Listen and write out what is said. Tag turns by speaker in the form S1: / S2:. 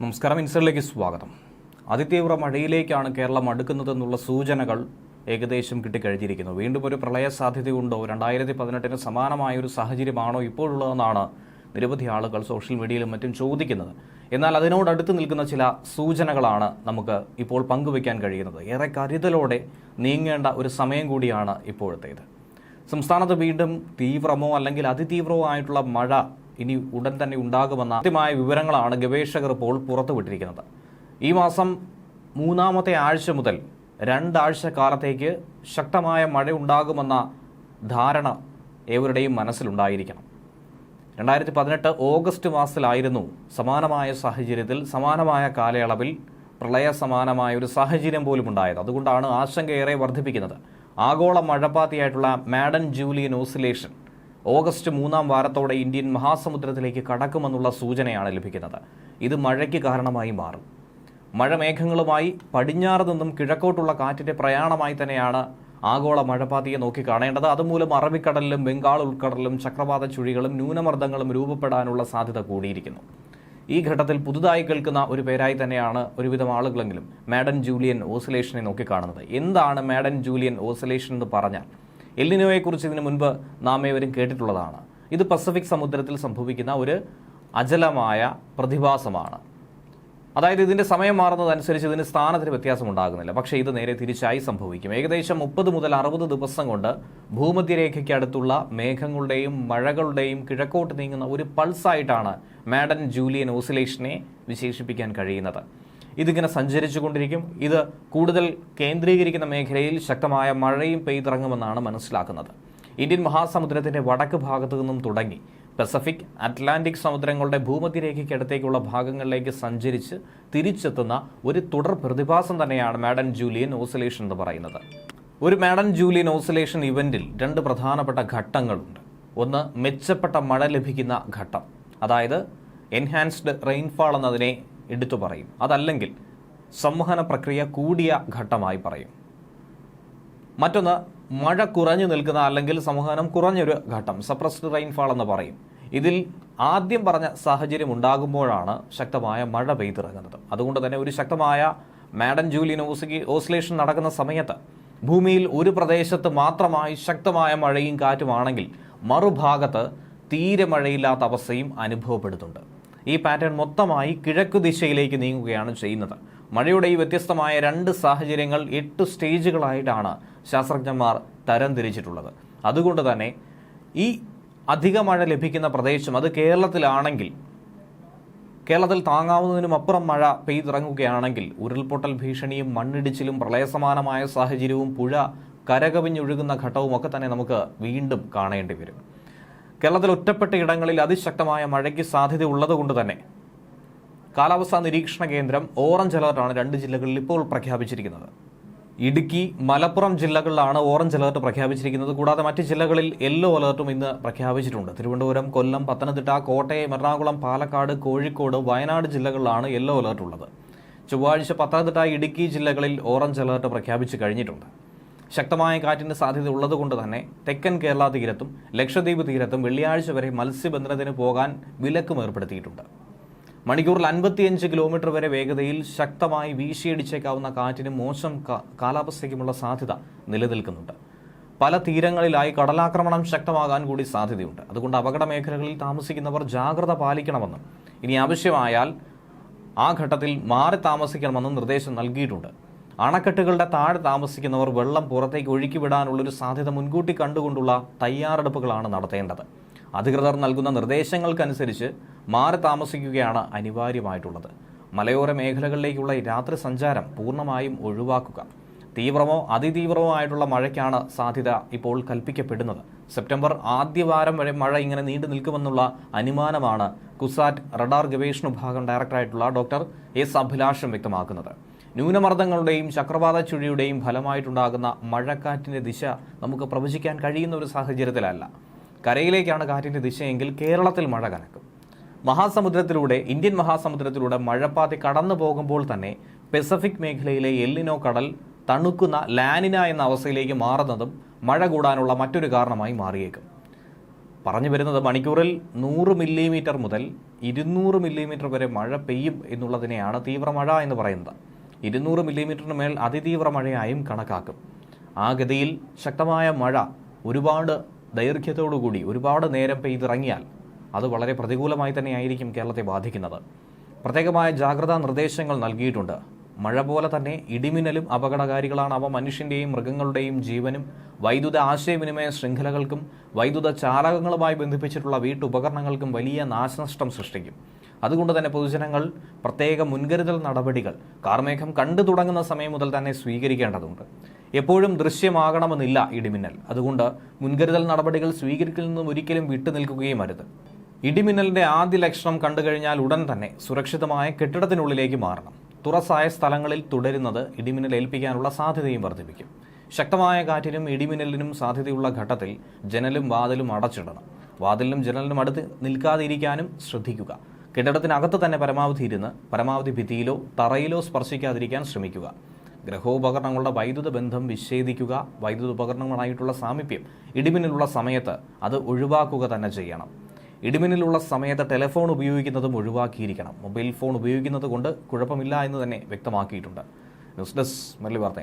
S1: നമസ്കാരം ഇൻസറിലേക്ക് സ്വാഗതം. അതിതീവ്ര മഴയിലേക്കാണ് കേരളം അടുക്കുന്നതെന്നുള്ള സൂചനകൾ ഏകദേശം കിട്ടിക്കഴിഞ്ഞിരിക്കുന്നു. വീണ്ടും ഒരു പ്രളയ സാധ്യതയുണ്ടോ? രണ്ടായിരത്തി പതിനെട്ടിന് സമാനമായ ഒരു സാഹചര്യമാണോ ഇപ്പോഴുള്ളതെന്നാണ് നിരവധി ആളുകൾ സോഷ്യൽ മീഡിയയിലും മറ്റും ചോദിക്കുന്നത്. എന്നാൽ അതിനോടടുത്ത് നിൽക്കുന്ന ചില സൂചനകളാണ് നമുക്ക് ഇപ്പോൾ പങ്കുവയ്ക്കാൻ കഴിയുന്നത്. ഏറെ കരുതലോടെ നീങ്ങേണ്ട ഒരു സമയം കൂടിയാണ് ഇപ്പോഴത്തേത്. സംസ്ഥാനത്ത് വീണ്ടും തീവ്രമോ അല്ലെങ്കിൽ അതിതീവ്രമോ ആയിട്ടുള്ള മഴ ഇനി ഉടൻ തന്നെ ഉണ്ടാകുമെന്ന കൃത്യമായ വിവരങ്ങളാണ് ഗവേഷകർ ഇപ്പോൾ പുറത്തുവിട്ടിരിക്കുന്നത്. ഈ മാസം മൂന്നാമത്തെ ആഴ്ച മുതൽ രണ്ടാഴ്ച കാലത്തേക്ക് ശക്തമായ മഴ ഉണ്ടാകുമെന്ന ധാരണ ഏവരുടെയും മനസ്സിലുണ്ടായിരിക്കണം. രണ്ടായിരത്തി പതിനെട്ട് ഓഗസ്റ്റ് മാസത്തിലായിരുന്നു സമാനമായ സാഹചര്യത്തിൽ സമാനമായ കാലയളവിൽ പ്രളയ സമാനമായ ഒരു സാഹചര്യം പോലും ഉണ്ടായത്. അതുകൊണ്ടാണ് ആശങ്കയേറെ വർദ്ധിപ്പിക്കുന്നത്. ആഗോള മഴപ്പാത്തിയായിട്ടുള്ള മാഡൻ ജൂലിയൻ ഓസിലേഷൻ ഓഗസ്റ്റ് മൂന്നാം വാരത്തോടെ ഇന്ത്യൻ മഹാസമുദ്രത്തിലേക്ക് കടക്കുമെന്നുള്ള സൂചനയാണ് ലഭിക്കുന്നത്. ഇത് മഴയ്ക്ക് കാരണമായി മാറും. മഴ മേഘങ്ങളുമായി പടിഞ്ഞാറ് നിന്നും കിഴക്കോട്ടുള്ള കാറ്റിന്റെ പ്രയാണമായി തന്നെയാണ് ആഗോള മഴപാതിയെ നോക്കി കാണേണ്ടത്. അതുമൂലം അറബിക്കടലിലും ബംഗാൾ ഉൾക്കടലിലും ചക്രവാത ചുഴികളും ന്യൂനമർദ്ദങ്ങളും രൂപപ്പെടാനുള്ള സാധ്യത കൂടിയിരിക്കുന്നു. ഈ ഘട്ടത്തിൽ പുതുതായി കേൾക്കുന്ന ഒരു പേരായി തന്നെയാണ് ഒരുവിധം ആളുകളെങ്കിലും മാഡൻ ജൂലിയൻ ഓസിലേഷനെ നോക്കിക്കാണുന്നത് എന്താണ് മാഡൻ ജൂലിയൻ ഓസിലേഷൻ എന്ന് പറഞ്ഞാൽ? എല്ലിനോയെക്കുറിച്ച് ഇതിനു മുൻപ് നാം ഏവരും കേട്ടിട്ടുള്ളതാണ്. ഇത് പസഫിക് സമുദ്രത്തിൽ സംഭവിക്കുന്ന ഒരു അചലമായ പ്രതിഭാസമാണ്. അതായത് ഇതിന്റെ സമയം മാറുന്നതനുസരിച്ച് ഇതിന് സ്ഥാനത്തിന് വ്യത്യാസം ഉണ്ടാകുന്നില്ല. പക്ഷേ ഇത് നേരെ തിരിച്ചായി സംഭവിക്കും. ഏകദേശം മുപ്പത് മുതൽ അറുപത് ദിവസം കൊണ്ട് ഭൂമധ്യരേഖയ്ക്ക് അടുത്തുള്ള മേഘങ്ങളുടെയും മഴകളുടെയും കിഴക്കോട്ട് നീങ്ങുന്ന ഒരു പൾസായിട്ടാണ് മാഡൻ ജൂലിയൻ ഓസിലേഷനെ വിശേഷിപ്പിക്കാൻ കഴിയുന്നത്. ഇതിങ്ങനെ സഞ്ചരിച്ചു കൊണ്ടിരിക്കും ഇത് കൂടുതൽ കേന്ദ്രീകരിക്കുന്ന മേഖലയിൽ ശക്തമായ മഴയും പെയ്തിറങ്ങുമെന്നാണ് മനസ്സിലാക്കുന്നത്. ഇന്ത്യൻ മഹാസമുദ്രത്തിന്റെ വടക്ക് ഭാഗത്തു നിന്നും തുടങ്ങി പസഫിക് അറ്റ്ലാന്റിക് സമുദ്രങ്ങളുടെ ഭൂമധ്യരേഖയ്ക്കടുത്തേക്കുള്ള ഭാഗങ്ങളിലേക്ക് സഞ്ചരിച്ച് തിരിച്ചെത്തുന്ന ഒരു തുടർ പ്രതിഭാസം തന്നെയാണ് മാഡൻ ജൂലിയൻ ഓസിലേഷൻ എന്ന് പറയുന്നത്. ഒരു മാഡൻ ജൂലിയൻ ഓസിലേഷൻ ഇവന്റിൽ രണ്ട് പ്രധാനപ്പെട്ട ഘട്ടങ്ങളുണ്ട്. ഒന്ന് മെച്ചപ്പെട്ട മഴ ലഭിക്കുന്ന ഘട്ടം. അതായത് എൻഹാൻസ്ഡ് റെയിൻഫാൾ എന്നതിനെ എടുത്തു പറയും. അതല്ലെങ്കിൽ സംവഹന പ്രക്രിയ കൂടിയ ഘട്ടമായി പറയും. മറ്റൊന്ന് മഴ കുറഞ്ഞു നിൽക്കുന്ന അല്ലെങ്കിൽ സംവഹനം കുറഞ്ഞൊരു ഘട്ടം സപ്രസ്ഡ് റെയിൻഫാൾ എന്ന് പറയും. ഇതിൽ ആദ്യം പറഞ്ഞ സാഹചര്യം ഉണ്ടാകുമ്പോഴാണ് ശക്തമായ മഴ പെയ്തിറങ്ങുന്നത്. അതുകൊണ്ട് തന്നെ ഒരു ശക്തമായ മാഡൻ ജൂലിയൻ ഓസുകി ഓസിലേഷൻ നടക്കുന്ന സമയത്ത് ഭൂമിയിൽ ഒരു പ്രദേശത്ത് മാത്രമായി ശക്തമായ മഴയും കാറ്റുമാണെങ്കിൽ മറുഭാഗത്ത് തീരെ മഴയില്ലാത്ത അവസ്ഥയും അനുഭവപ്പെടുന്നുണ്ട്. ഈ പാറ്റേൺ മൊത്തമായി കിഴക്ക് ദിശയിലേക്ക് നീങ്ങുകയാണ് ചെയ്യുന്നത്. മഴയുടെ ഈ വ്യത്യസ്തമായ രണ്ട് സാഹചര്യങ്ങൾ എട്ട് സ്റ്റേജുകളായിട്ടാണ് ശാസ്ത്രജ്ഞന്മാർ തരംതിരിച്ചിട്ടുള്ളത്. അതുകൊണ്ട് തന്നെ ഈ അധിക മഴ ലഭിക്കുന്ന പ്രദേശം അത് കേരളത്തിലാണെങ്കിൽ കേരളത്തിൽ താങ്ങാവുന്നതിനും അപ്പുറം മഴ പെയ്തിറങ്ങുകയാണെങ്കിൽ ഉരുൾപൊട്ടൽ ഭീഷണിയും മണ്ണിടിച്ചിലും പ്രളയസമാനമായ സാഹചര്യവും പുഴ കരകവിഞ്ഞൊഴുകുന്ന ഘട്ടവും ഒക്കെ തന്നെ നമുക്ക് വീണ്ടും കാണേണ്ടി വരും. കേരളത്തിൽ ഒറ്റപ്പെട്ട ഇടങ്ങളിൽ അതിശക്തമായ മഴയ്ക്ക് സാധ്യത ഉള്ളതുകൊണ്ട് തന്നെ കാലാവസ്ഥാ നിരീക്ഷണ കേന്ദ്രം ഓറഞ്ച് അലർട്ടാണ് രണ്ട് ജില്ലകളിൽ ഇപ്പോൾ പ്രഖ്യാപിച്ചിരിക്കുന്നത്. ഇടുക്കി മലപ്പുറം ജില്ലകളിലാണ് ഓറഞ്ച് അലർട്ട് പ്രഖ്യാപിച്ചിരിക്കുന്നത്. കൂടാതെ മറ്റ് ജില്ലകളിൽ യെല്ലോ അലർട്ടും ഇന്ന് പ്രഖ്യാപിച്ചിട്ടുണ്ട്. തിരുവനന്തപുരം കൊല്ലം പത്തനംതിട്ട കോട്ടയം എറണാകുളം പാലക്കാട് കോഴിക്കോട് വയനാട് ജില്ലകളിലാണ് യെല്ലോ അലർട്ട് ഉള്ളത് ചൊവ്വാഴ്ച പത്തനംതിട്ട ഇടുക്കി ജില്ലകളിൽ ഓറഞ്ച് അലർട്ട് പ്രഖ്യാപിച്ചു കഴിഞ്ഞിട്ടുണ്ട്. ശക്തമായ കാറ്റിന് സാധ്യത ഉള്ളതുകൊണ്ട് തന്നെ തെക്കൻ കേരള തീരത്തും ലക്ഷദ്വീപ് തീരത്തും വെള്ളിയാഴ്ച വരെ മത്സ്യബന്ധനത്തിന് പോകാൻ വിലക്കും ഏർപ്പെടുത്തിയിട്ടുണ്ട്. മണിക്കൂറിൽ അൻപത്തിയഞ്ച് കിലോമീറ്റർ വരെ വേഗതയിൽ ശക്തമായി വീശിയടിച്ചേക്കാവുന്ന കാറ്റിനും മോശം കാലാവസ്ഥയ്ക്കുമുള്ള സാധ്യത നിലനിൽക്കുന്നുണ്ട്. പല തീരങ്ങളിലായി കടലാക്രമണം ശക്തമാകാൻ കൂടി സാധ്യതയുണ്ട്. അതുകൊണ്ട് അപകട മേഖലകളിൽ താമസിക്കുന്നവർ ജാഗ്രത പാലിക്കണമെന്നും ഇനി ആവശ്യമായാൽ ആ ഘട്ടത്തിൽ മാറി താമസിക്കണമെന്നും നിർദ്ദേശം നൽകിയിട്ടുണ്ട്. അണക്കെട്ടുകളുടെ താഴെ താമസിക്കുന്നവർ വെള്ളം പുറത്തേക്ക് ഒഴുക്കിവിടാനുള്ളൊരു സാധ്യത മുൻകൂട്ടി കണ്ടുകൊണ്ടുള്ള തയ്യാറെടുപ്പുകളാണ് നടത്തേണ്ടത്. അധികൃതർ നൽകുന്ന നിർദ്ദേശങ്ങൾക്കനുസരിച്ച് മാറി താമസിക്കുകയാണ് അനിവാര്യമായിട്ടുള്ളത്. മലയോര മേഖലകളിലേക്കുള്ള രാത്രി സഞ്ചാരം പൂർണമായും ഒഴിവാക്കുക. തീവ്രമോ അതിതീവ്രമോ ആയിട്ടുള്ള മഴയ്ക്കാണ് സാധ്യത ഇപ്പോൾ കൽപ്പിക്കപ്പെടുന്നത്. സെപ്റ്റംബർ ആദ്യവാരം വരെ മഴ ഇങ്ങനെ നീണ്ടു നിൽക്കുമെന്നുള്ള അനുമാനമാണ് കുസാറ്റ് റഡാർ ഗവേഷണ വിഭാഗം ഡയറക്ടറായിട്ടുള്ള ഡോക്ടർ എസ് അഭിലാഷം വ്യക്തമാക്കുന്നത്. ന്യൂനമർദ്ദങ്ങളുടെയും ചക്രവാത ചുഴിയുടെയും ഫലമായിട്ടുണ്ടാകുന്ന മഴക്കാറ്റിന്റെ ദിശ നമുക്ക് പ്രവചിക്കാൻ കഴിയുന്ന ഒരു സാഹചര്യത്തിലല്ല. കരയിലേക്കാണ് കാറ്റിന്റെ ദിശയെങ്കിൽ കേരളത്തിൽ മഴ കനക്കും. മഹാസമുദ്രത്തിലൂടെ ഇന്ത്യൻ മഹാസമുദ്രത്തിലൂടെ മഴപ്പാത്തി കടന്നു പോകുമ്പോൾ തന്നെ പെസഫിക് മേഖലയിലെ എല്ലിനോ കടൽ തണുക്കുന്ന ലാനിന എന്ന അവസ്ഥയിലേക്ക് മാറുന്നതും മഴ കൂടാനുള്ള മറ്റൊരു കാരണമായി മാറിയേക്കും. പറഞ്ഞു വരുന്നത് മണിക്കൂറിൽ നൂറ് മില്ലിമീറ്റർ മുതൽ ഇരുന്നൂറ് മില്ലിമീറ്റർ വരെ മഴ പെയ്യും എന്നുള്ളതിനെയാണ് തീവ്രമഴ എന്ന് പറയുന്നത്. ഇരുന്നൂറ് മില്ലിമീറ്ററിന് മേൽ അതിതീവ്ര മഴയായും കണക്കാക്കും. ആ ഗതിയിൽ ശക്തമായ മഴ ഒരുപാട് ദൈർഘ്യത്തോടുകൂടി ഒരുപാട് നേരം പെയ്തിറങ്ങിയാൽ അത് വളരെ പ്രതികൂലമായി തന്നെയായിരിക്കും കേരളത്തെ ബാധിക്കുന്നത്. പ്രത്യേകമായ ജാഗ്രതാ നിർദ്ദേശങ്ങൾ നൽകിയിട്ടുണ്ട്. മഴ പോലെ തന്നെ ഇടിമിന്നലും അപകടകാരികളാണ് അവ മനുഷ്യന്റെയും മൃഗങ്ങളുടെയും ജീവനും വൈദ്യുത ആശയവിനിമയ ശൃംഖലകൾക്കും വൈദ്യുത ചാലകങ്ങളുമായി ബന്ധിപ്പിച്ചിട്ടുള്ള വീട്ടുപകരണങ്ങൾക്കും വലിയ നാശനഷ്ടം സൃഷ്ടിക്കും. അതുകൊണ്ട് തന്നെ പൊതുജനങ്ങൾ പ്രത്യേക മുൻകരുതൽ നടപടികൾ കാർമേഘം കണ്ടു തുടങ്ങുന്ന സമയം മുതൽ തന്നെ സ്വീകരിക്കേണ്ടതുണ്ട്. എപ്പോഴും ദൃശ്യമാകണമെന്നില്ല ഇടിമിന്നൽ. അതുകൊണ്ട് മുൻകരുതൽ നടപടികൾ സ്വീകരിക്കുന്നതും ഒരിക്കലും വിട്ടുനിൽക്കുകയും അരുത്. ഇടിമിന്നലിന്റെ ആദ്യ ലക്ഷണം കണ്ടുകഴിഞ്ഞാൽ ഉടൻ തന്നെ സുരക്ഷിതമായ കെട്ടിടത്തിനുള്ളിലേക്ക് മാറണം. തുറസായ സ്ഥലങ്ങളിൽ തുടരുന്നത് ഇടിമിന്നൽ ഏൽപ്പിക്കാനുള്ള സാധ്യതയും വർദ്ധിപ്പിക്കും. ശക്തമായ കാറ്റിനും ഇടിമിന്നലിനും സാധ്യതയുള്ള ഘട്ടത്തിൽ ജനലും വാതിലും അടച്ചിടണം. വാതിലിനും ജനലിനും അടുത്ത് നിൽക്കാതിരിക്കാനും ശ്രദ്ധിക്കുക. കെട്ടിടത്തിനകത്ത് തന്നെ പരമാവധി ഇരുന്ന് പരമാവധി ഭിത്തിയിലോ തറയിലോ സ്പർശിക്കാതിരിക്കാൻ ശ്രമിക്കുക. ഗ്രഹോപകരണങ്ങളുടെ വൈദ്യുത ബന്ധം വിച്ഛേദിക്കുക വൈദ്യുത ഉപകരണങ്ങളായിട്ടുള്ള സാമീപ്യം ഇടിമിന്നലുള്ള സമയത്ത് അത് ഒഴിവാക്കുക തന്നെ ചെയ്യണം. ഇടിമിന്നലുള്ള സമയത്ത് ടെലിഫോൺ ഉപയോഗിക്കുന്നതും ഒഴിവാക്കിയിരിക്കണം. മൊബൈൽ ഫോൺ ഉപയോഗിക്കുന്നത് കൊണ്ട് കുഴപ്പമില്ല എന്ന് തന്നെ വ്യക്തമാക്കിയിട്ടുണ്ട്. ന്യൂസ് ഡെസ്ക് മല്ലി വാർത്ത